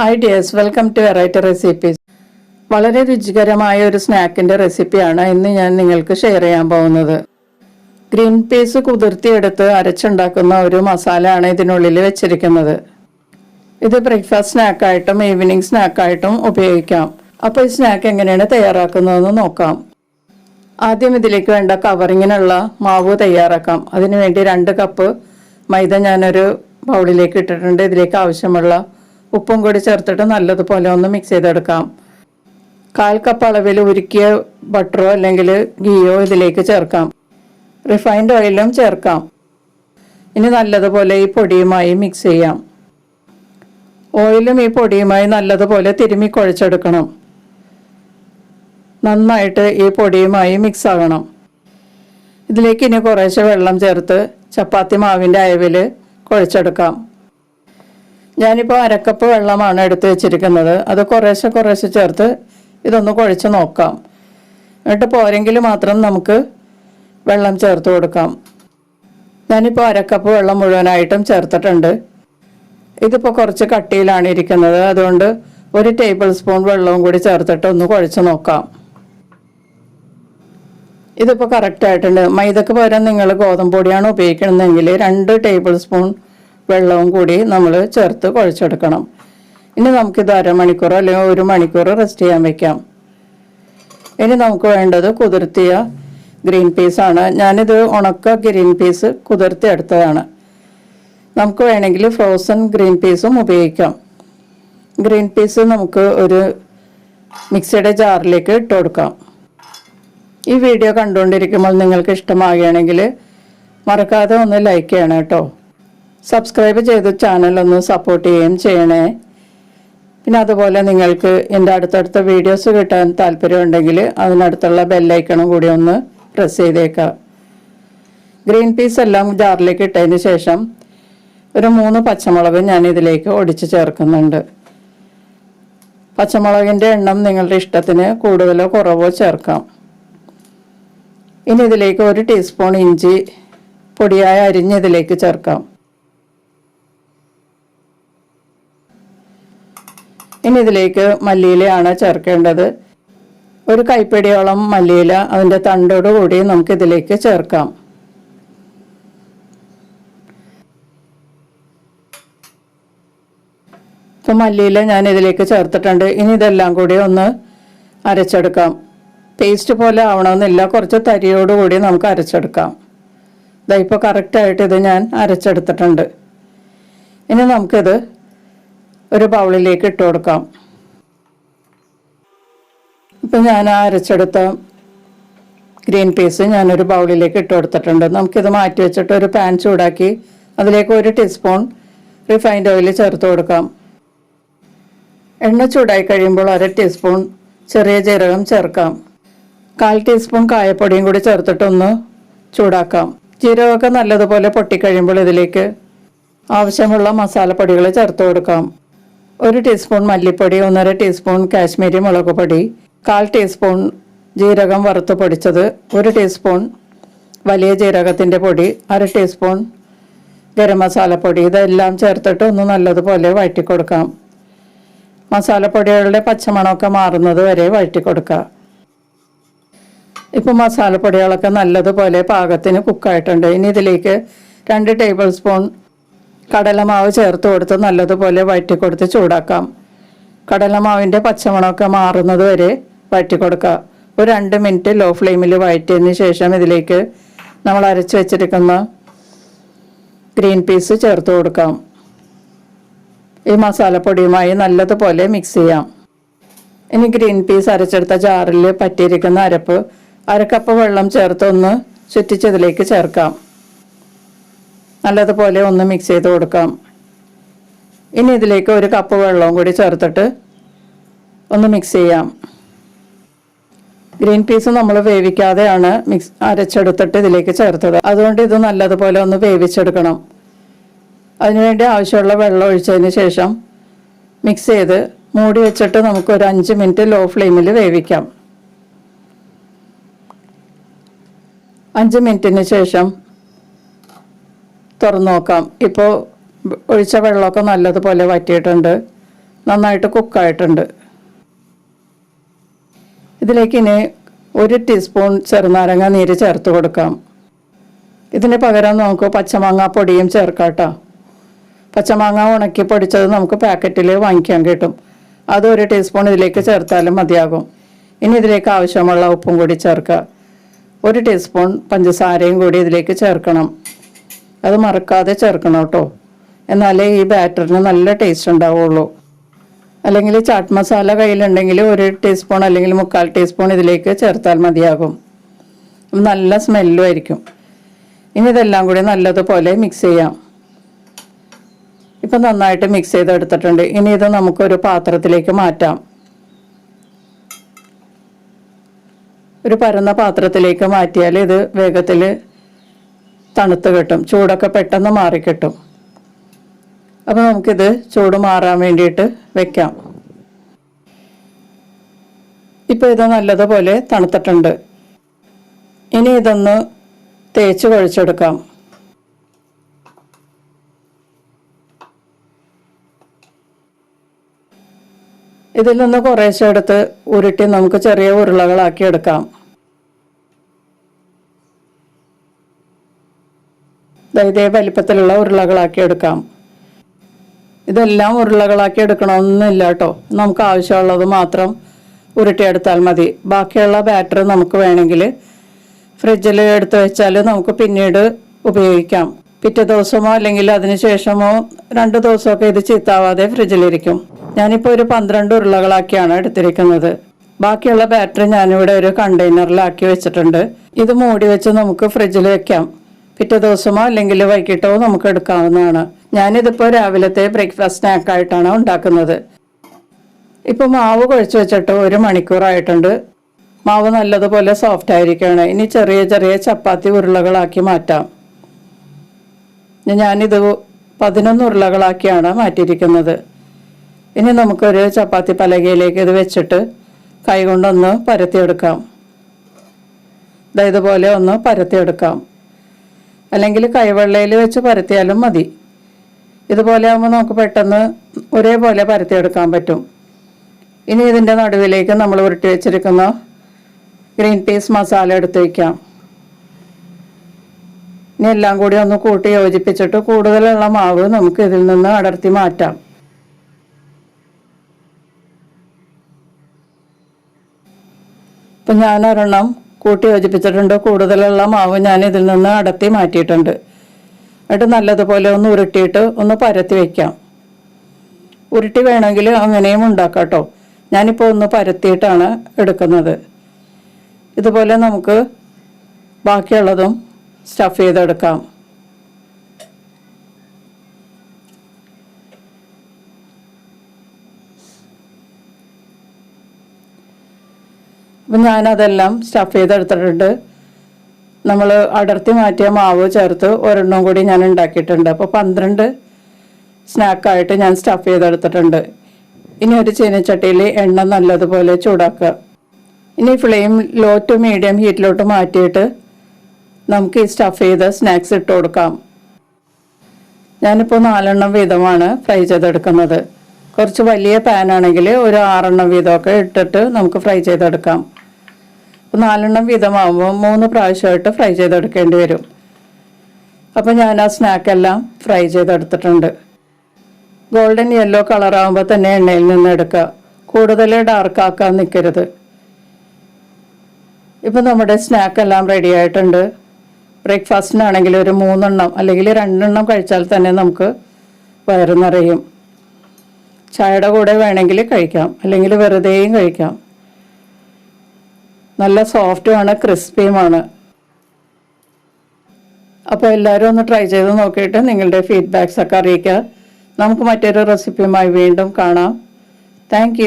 Hi dears welcome to variety recipes വളരെ രുചികരമായ ഒരു സ്നാക്കിന്റെ റെസിപ്പിയാണ് ഇന്ന് ഞാൻ നിങ്ങൾക്ക് ഷെയർ ചെയ്യാൻ പോകുന്നത്. ഗ്രീൻ പീസ് കുതിർത്തിയെടുത്ത് അരച്ചുണ്ടാക്കുന്ന ഒരു മസാലയാണ് ഇതിനുള്ളിൽ വെച്ചിരിക്കുന്നത്. ഇത് ബ്രേക്ക്ഫാസ്റ്റ് സ്നാക്കായിട്ടും ഈവനിങ് സ്നാക്കായിട്ടും ഉപയോഗിക്കാം. അപ്പോൾ ഈ സ്നാക്ക് എങ്ങനെയാണ് തയ്യാറാക്കുന്നതെന്ന് നോക്കാം. ആദ്യം ഇതിലേക്ക് വേണ്ട കവറിങ്ങിനുള്ള മാവ് തയ്യാറാക്കാം. അതിനുവേണ്ടി രണ്ട് കപ്പ് മൈദ ഞാനൊരു ബൗളിലേക്ക് ഇട്ടിട്ടുണ്ട്. ഇതിലേക്ക് ആവശ്യമുള്ള ഉപ്പും കൂടി ചേർത്തിട്ട് നല്ലതുപോലെ ഒന്ന് മിക്സ് ചെയ്തെടുക്കാം. കാൽ കപ്പ് അളവിൽ ഉരുക്കിയ ബട്ടറോ അല്ലെങ്കിൽ ഗീയോ ഇതിലേക്ക് ചേർക്കാം. റിഫൈൻഡ് ഓയിലും ചേർക്കാം. ഇനി നല്ലതുപോലെ ഈ പൊടിയുമായി മിക്സ് ചെയ്യാം. ഓയിലും ഈ പൊടിയുമായി നല്ലതുപോലെ തിരുമ്മി കുഴച്ചെടുക്കണം. നന്നായിട്ട് ഈ പൊടിയുമായി മിക്സ് ആകണം. ഇതിലേക്ക് ഇനി കുറേശ്ശെ വെള്ളം ചേർത്ത് ചപ്പാത്തി മാവിന്റെ അയവിൽ കുഴച്ചെടുക്കാം. ഞാനിപ്പോൾ അരക്കപ്പ് വെള്ളമാണ് എടുത്തു വെച്ചിരിക്കുന്നത്. അത് കുറേശ്ശെ കുറേശ്ശെ ചേർത്ത് ഇതൊന്ന് കുഴച്ച് നോക്കാം. എന്നിട്ട് പോരെങ്കിൽ മാത്രം നമുക്ക് വെള്ളം ചേർത്ത് കൊടുക്കാം. ഞാനിപ്പോൾ അരക്കപ്പ് വെള്ളം മുഴുവനായിട്ടും ചേർത്തിട്ടുണ്ട്. ഇതിപ്പോൾ കുറച്ച് കട്ടിയിലാണ് ഇരിക്കുന്നത്. അതുകൊണ്ട് ഒരു ടേബിൾ സ്പൂൺ വെള്ളവും കൂടി ചേർത്തിട്ട് ഒന്ന് കുഴച്ച് നോക്കാം. ഇതിപ്പോൾ കറക്റ്റായിട്ടുണ്ട്. മൈദക്ക് പകരം നിങ്ങൾ ഗോതമ്പ് പൊടിയാണ് ഉപയോഗിക്കണമെങ്കിൽ രണ്ട് ടേബിൾ സ്പൂൺ വെള്ളവും കൂടി നമ്മൾ ചേർത്ത് കുഴച്ചെടുക്കണം. ഇനി നമുക്കിത് അരമണിക്കൂർ അല്ലെങ്കിൽ ഒരു മണിക്കൂർ റെസ്റ്റ് ചെയ്യാൻ വെക്കാം. ഇനി നമുക്ക് വേണ്ടത് കുതിർത്തിയ ഗ്രീൻ പീസാണ് ഞാനിത് ഉണക്ക ഗ്രീൻ പീസ് കുതിർത്തി എടുത്തതാണ്. നമുക്ക് വേണമെങ്കിൽ ഫ്രോസൺ ഗ്രീൻ പീസും ഉപയോഗിക്കാം. ഗ്രീൻ പീസ് നമുക്ക് ഒരു മിക്സിയുടെ ജാറിലേക്ക് ഇട്ട് കൊടുക്കാം. ഈ വീഡിയോ കണ്ടുകൊണ്ടിരിക്കുമ്പോൾ നിങ്ങൾക്ക് ഇഷ്ടമാകുകയാണെങ്കിൽ മറക്കാതെ ഒന്ന് ലൈക്ക് ചെയ്യണം കേട്ടോ. സബ്സ്ക്രൈബ് ചെയ്ത് ചാനലൊന്ന് സപ്പോർട്ട് ചെയ്യുകയും ചെയ്യണേ. പിന്നെ അതുപോലെ നിങ്ങൾക്ക് എന്റെ അടുത്തടുത്ത വീഡിയോസ് കിട്ടാൻ താല്പര്യമുണ്ടെങ്കിൽ അതിനടുത്തുള്ള ബെല്ലൈക്കണും കൂടി ഒന്ന് പ്രസ് ചെയ്തേക്കാം ഗ്രീൻ പീസ് എല്ലാം ജാറിലേക്ക് ഇട്ടതിന് ശേഷം ഒരു മൂന്ന് പച്ചമുളക് ഞാൻ ഇതിലേക്ക് ഒടിച്ച് ചേർക്കുന്നുണ്ട്. പച്ചമുളകിന്റെ എണ്ണം നിങ്ങളുടെ ഇഷ്ടത്തിന് കൂടുതലോ കുറവോ ചേർക്കാം. ഇനി ഇതിലേക്ക് ഒരു ടീസ്പൂൺ ഇഞ്ചി പൊടിയായ അരിഞ്ഞ് ഇതിലേക്ക് ചേർക്കാം. ഇനി ഇതിലേക്ക് മല്ലിയിലയാണ് ചേർക്കേണ്ടത്. ഒരു കൈപ്പിടിയോളം മല്ലിയില അതിന്റെ തണ്ടോട് കൂടി നമുക്ക് ഇതിലേക്ക് ചേർക്കാം. ഇപ്പം മല്ലിയില ഞാൻ ഇതിലേക്ക് ചേർത്തിട്ടുണ്ട്. ഇനി ഇതെല്ലാം കൂടി ഒന്ന് അരച്ചെടുക്കാം. പേസ്റ്റ് പോലെ ആവണമെന്നില്ല. കുറച്ച് തരിയോട് കൂടി നമുക്ക് അരച്ചെടുക്കാം. ഇതാ ഇപ്പോൾ കറക്റ്റായിട്ട് ഇത് ഞാൻ അരച്ചെടുത്തിട്ടുണ്ട്. ഇനി നമുക്കിത് ഒരു ബൗളിലേക്ക് ഇട്ട് കൊടുക്കാം. ഇപ്പം ഞാൻ അരച്ചെടുത്ത ഗ്രീൻ പീസ് ഞാനൊരു ബൗളിലേക്ക് ഇട്ട് കൊടുത്തിട്ടുണ്ട്. നമുക്കിത് മാറ്റി വെച്ചിട്ട് ഒരു പാൻ ചൂടാക്കി അതിലേക്ക് ഒരു ടീസ്പൂൺ റിഫൈൻഡ് ഓയിൽ ചേർത്ത് കൊടുക്കാം. എണ്ണ ചൂടായി കഴിയുമ്പോൾ അര ടീസ്പൂൺ ചെറിയ ജീരകം ചേർക്കാം. കാൽ ടീസ്പൂൺ കായപ്പൊടിയും കൂടി ചേർത്തിട്ടൊന്ന് ചൂടാക്കാം. ജീരകമൊക്കെ നല്ലതുപോലെ പൊട്ടിക്കഴിയുമ്പോൾ ഇതിലേക്ക് ആവശ്യമുള്ള മസാലപ്പൊടികൾ ചേർത്ത് കൊടുക്കാം. ഒരു ടീസ്പൂൺ മല്ലിപ്പൊടി ഒന്നര ടീസ്പൂൺ കാശ്മീരി മുളക് പൊടി കാൽ ടീസ്പൂൺ ജീരകം വറുത്ത് പൊടിച്ചത് ഒരു ടീസ്പൂൺ വലിയ ജീരകത്തിന്റെ പൊടി അര ടീസ്പൂൺ ഗരം മസാലപ്പൊടി ഇതെല്ലാം ചേർത്തിട്ട് ഒന്ന് നല്ലതുപോലെ വഴറ്റി കൊടുക്കാം മസാലപ്പൊടികളുടെ പച്ചമണമൊക്കെ മാറുന്നത് വരെ വഴറ്റി കൊടുക്കുക ഇപ്പോൾ മസാലപ്പൊടികളൊക്കെ നല്ലതുപോലെ പാകത്തിന് കുക്കായിട്ടുണ്ട് ഇനി ഇതിലേക്ക് രണ്ട് ടേബിൾ സ്പൂൺ കടലമാവ് ചേർത്ത് കൊടുത്ത് നല്ലതുപോലെ വഴറ്റി കൊടുത്ത് ചൂടാക്കാം. കടലമാവിന്റെ പച്ചമണമൊക്കെ മാറുന്നത് വരെ വഴറ്റി കൊടുക്കുക ഒരു രണ്ട് മിനിറ്റ് ലോ ഫ്ലെയിമിൽ വഴറ്റിയതിന് ശേഷം ഇതിലേക്ക് നമ്മൾ അരച്ച് വെച്ചിരിക്കുന്ന ഗ്രീൻ പീസ് ചേർത്ത് കൊടുക്കാം. ഈ മസാലപ്പൊടിയുമായി നല്ലതുപോലെ മിക്സ് ചെയ്യാം. ഇനി ഗ്രീൻ പീസ് അരച്ചെടുത്ത ജാറിൽ പറ്റിയിരിക്കുന്ന അരപ്പ് അരക്കപ്പ് വെള്ളം ചേർത്തൊന്ന് ചുറ്റിച്ചതിലേക്ക് ചേർക്കാം. നല്ലതുപോലെ ഒന്ന് മിക്സ് ചെയ്ത് കൊടുക്കാം. ഇനി ഇതിലേക്ക് ഒരു കപ്പ് വെള്ളവും കൂടി ചേർത്തിട്ട് ഒന്ന് മിക്സ് ചെയ്യാം. ഗ്രീൻ പീസ് നമ്മൾ വേവിക്കാതെയാണ് മിക്സ് അരച്ചെടുത്തിട്ട് ഇതിലേക്ക് ചേർത്തത്. അതുകൊണ്ട് ഇത് നല്ലതുപോലെ ഒന്ന് വേവിച്ചെടുക്കണം. അതിനുവേണ്ടി ആവശ്യമുള്ള വെള്ളം ഒഴിച്ചതിന് ശേഷം മിക്സ് ചെയ്ത് മൂടി വെച്ചിട്ട് നമുക്ക് ഒരു അഞ്ച് മിനിറ്റ് ലോ ഫ്ലെയിമിൽ വേവിക്കാം. അഞ്ച് മിനിറ്റിന് ശേഷം തുറന്നു നോക്കാം. ഇപ്പോൾ ഒഴിച്ച വെള്ളമൊക്കെ നല്ലതുപോലെ വറ്റിയിട്ടുണ്ട്. നന്നായിട്ട് കുക്കായിട്ടുണ്ട്. ഇതിലേക്ക് ഇനി ഒരു ടീസ്പൂൺ ചെറുനാരങ്ങ നീര് ചേർത്ത് കൊടുക്കാം. ഇതിന് പകരം നമുക്ക് പച്ചമാങ്ങ പൊടിയും ചേർക്കാട്ടോ. പച്ചമാങ്ങ ഉണക്കി പൊടിച്ചത് നമുക്ക് പാക്കറ്റിൽ വാങ്ങിക്കാൻ കിട്ടും. അത് ഒരു ടീസ്പൂൺ ഇതിലേക്ക് ചേർത്താലും മതിയാകും. ഇനി ഇതിലേക്ക് ആവശ്യമുള്ള ഉപ്പും കൂടി ചേർക്കുക. ഒരു ടീസ്പൂൺ പഞ്ചസാരയും കൂടി ഇതിലേക്ക് ചേർക്കണം. അത് മറക്കാതെ ചേർക്കണം കേട്ടോ. എന്നാലേ ഈ ബാറ്ററിന് നല്ല ടേസ്റ്റ് ഉണ്ടാവുള്ളൂ. അല്ലെങ്കിൽ ചാട്ട് മസാല കയ്യിലുണ്ടെങ്കിൽ ഒരു ടീസ്പൂൺ അല്ലെങ്കിൽ മുക്കാൽ ടീസ്പൂൺ ഇതിലേക്ക് ചേർത്താൽ മതിയാകും. നല്ല സ്മെല്ലും ആയിരിക്കും. ഇനി ഇതെല്ലാം കൂടി നല്ലതുപോലെ മിക്സ് ചെയ്യാം. ഇപ്പം നന്നായിട്ട് മിക്സ് ചെയ്തെടുത്തിട്ടുണ്ട്. ഇനി ഇത് നമുക്കൊരു പാത്രത്തിലേക്ക് മാറ്റാം. ഒരു പരന്ന പാത്രത്തിലേക്ക് മാറ്റിയാൽ ഇത് വേഗത്തിൽ തണുത്ത് കിട്ടും. ചൂടൊക്കെ പെട്ടെന്ന് മാറിക്കിട്ടും. അപ്പോൾ നമുക്കിത് ചൂട് മാറാൻ വേണ്ടിയിട്ട് വെക്കാം. ഇപ്പോൾ ഇത് നല്ലതുപോലെ തണുത്തിട്ടുണ്ട്. ഇനി ഇതൊന്ന് തേച്ച് കുഴച്ചെടുക്കാം ഇതിൽ നിന്ന് കുറേശ്ശെ എടുത്ത് ഉരുട്ടി നമുക്ക് ചെറിയ ഉരുളകളാക്കി എടുക്കാം. ഇതേ വലിപ്പത്തിലുള്ള ഉരുളകളാക്കി എടുക്കാം. ഇതെല്ലാം ഉരുളകളാക്കി എടുക്കണമെന്നില്ല കേട്ടോ. നമുക്ക് ആവശ്യമുള്ളത് മാത്രം ഉരുട്ടിയെടുത്താൽ മതി. ബാക്കിയുള്ള ബാറ്റർ നമുക്ക് വേണമെങ്കിൽ ഫ്രിഡ്ജിൽ എടുത്തു വെച്ചാൽ നമുക്ക് പിന്നീട് ഉപയോഗിക്കാം. പിറ്റേ ദിവസമോ അല്ലെങ്കിൽ അതിന് ശേഷമോ രണ്ട് ദിവസമൊക്കെ ഇത് ചീത്താവാതെ ഫ്രിഡ്ജിലിരിക്കും. ഞാനിപ്പോൾ ഒരു പന്ത്രണ്ട് ഉരുളകളാക്കിയാണ് എടുത്തിരിക്കുന്നത്. ബാക്കിയുള്ള ബാറ്ററി ഞാനിവിടെ ഒരു കണ്ടെയ്നറിലാക്കി വെച്ചിട്ടുണ്ട്. ഇത് മൂടി വെച്ച് നമുക്ക് ഫ്രിഡ്ജിൽ വെക്കാം. പിറ്റേ ദിവസമോ അല്ലെങ്കിൽ വൈകിട്ടോ നമുക്ക് എടുക്കാവുന്നതാണ്. ഞാനിതിപ്പോൾ രാവിലത്തെ ബ്രേക്ക്ഫാസ്റ്റ് സ്നാക്കായിട്ടാണ് ഉണ്ടാക്കുന്നത്. ഇപ്പൊ മാവ് കുഴച്ച് വെച്ചിട്ട് ഒരു മണിക്കൂറായിട്ടുണ്ട് മാവ് നല്ലതുപോലെ സോഫ്റ്റ് ആയിരിക്കുകയാണ് ഇനി ചെറിയ ചെറിയ ചപ്പാത്തി ഉരുളകളാക്കി മാറ്റാം. ഞാനിത് പതിനൊന്ന് ഉരുളകളാക്കിയാണ് മാറ്റിയിരിക്കുന്നത്. ഇനി നമുക്കൊരു ചപ്പാത്തി പലകയിലേക്ക് ഇത് വെച്ചിട്ട് കൈകൊണ്ടൊന്ന് പരത്തിയെടുക്കാം. ദാ ഇതുപോലെ ഒന്ന് പരത്തിയെടുക്കാം. അല്ലെങ്കിൽ കൈവെള്ളയിൽ വെച്ച് പരത്തിയാലും മതി. ഇതുപോലെ ആകുമ്പോൾ നമുക്ക് പെട്ടെന്ന് ഒരേപോലെ പരത്തിയെടുക്കാൻ പറ്റും. ഇനി ഇതിന്റെ നടുവിലേക്ക് നമ്മൾ ഉരുട്ടി വെച്ചിരിക്കുന്ന ഗ്രീൻ പീസ് മസാല എടുത്ത് വയ്ക്കാം ഇനി എല്ലാം കൂടി ഒന്ന് കൂട്ടി യോജിപ്പിച്ചിട്ട് കൂടുതലുള്ള മാവ് നമുക്ക് ഇതിൽ നിന്ന് അടർത്തി മാറ്റാം. അപ്പം ഞാൻ ഒരെണ്ണം കൂട്ടി യോജിപ്പിച്ചിട്ടുണ്ട് കൂടുതലുള്ള മാവ് ഞാൻ ഇതിൽ നിന്ന് അടർത്തി മാറ്റിയിട്ടുണ്ട്. എന്നിട്ട് നല്ലതുപോലെ ഒന്ന് ഉരുട്ടിയിട്ട് ഒന്ന് പരത്തി വയ്ക്കാം ഉരുട്ടി വേണമെങ്കിൽ അങ്ങനെയും ഉണ്ടാക്കാം കേട്ടോ. ഞാനിപ്പോൾ ഒന്ന് പരത്തിയിട്ടാണ് എടുക്കുന്നത്. ഇതുപോലെ നമുക്ക് ബാക്കിയുള്ളതും സ്റ്റഫ് ചെയ്തെടുക്കാം. അപ്പം ഞാനതെല്ലാം സ്റ്റഫ് ചെയ്തെടുത്തിട്ടുണ്ട്. നമ്മൾ അടർത്തി മാറ്റിയ മാവ് ചേർത്ത് ഒരെണ്ണം കൂടി ഞാൻ ഉണ്ടാക്കിയിട്ടുണ്ട്. അപ്പോൾ പന്ത്രണ്ട് സ്നാക്കായിട്ട് ഞാൻ സ്റ്റഫ് ചെയ്തെടുത്തിട്ടുണ്ട്. ഇനി ഒരു ചീനച്ചട്ടിയിൽ എണ്ണ നല്ലതുപോലെ ചൂടാക്കുക. ഇനി ഫ്ലെയിം ലോ ടു മീഡിയം ഹീറ്റിലോട്ട് മാറ്റിയിട്ട് നമുക്ക് ഈ സ്റ്റഫ് ചെയ്ത സ്നാക്സ് ഇട്ട് കൊടുക്കാം. ഞാനിപ്പോൾ നാലെണ്ണം വീതമാണ് ഫ്രൈ ചെയ്തെടുക്കുന്നത്. കുറച്ച് വലിയ പാനാണെങ്കിൽ ഒരു ആറെണ്ണം വീതമൊക്കെ ഇട്ടിട്ട് നമുക്ക് ഫ്രൈ ചെയ്തെടുക്കാം. നാലെണ്ണം വീതമാകുമ്പോൾ മൂന്ന് പ്രാവശ്യമായിട്ട് ഫ്രൈ ചെയ്തെടുക്കേണ്ടി വരും. അപ്പോൾ ഞാൻ ആ സ്നാക്കെല്ലാം ഫ്രൈ ചെയ്തെടുത്തിട്ടുണ്ട്. ഗോൾഡൻ യെല്ലോ കളറാകുമ്പോൾ തന്നെ എണ്ണയിൽ നിന്ന് എടുക്കുക. കൂടുതൽ ഡാർക്കാക്കാൻ നിൽക്കരുത് ഇപ്പം നമ്മുടെ സ്നാക്കെല്ലാം റെഡി ആയിട്ടുണ്ട്. ബ്രേക്ക്ഫാസ്റ്റിനാണെങ്കിൽ ഒരു മൂന്നെണ്ണം അല്ലെങ്കിൽ രണ്ടെണ്ണം കഴിച്ചാൽ തന്നെ നമുക്ക് വയറ് നിറയും. ചായയുടെ കൂടെ വേണമെങ്കിൽ കഴിക്കാം. അല്ലെങ്കിൽ വെറുതെയും കഴിക്കാം. നല്ല സോഫ്റ്റുമാണ് ക്രിസ്പിയുമാണ്. അപ്പോൾ എല്ലാവരും ഒന്ന് ട്രൈ ചെയ്ത് നോക്കിയിട്ട് നിങ്ങളുടെ ഫീഡ്ബാക്സ് ഒക്കെ അറിയിക്കുക. നമുക്ക് മറ്റൊരു റെസിപ്പിയുമായി വീണ്ടും കാണാം. താങ്ക്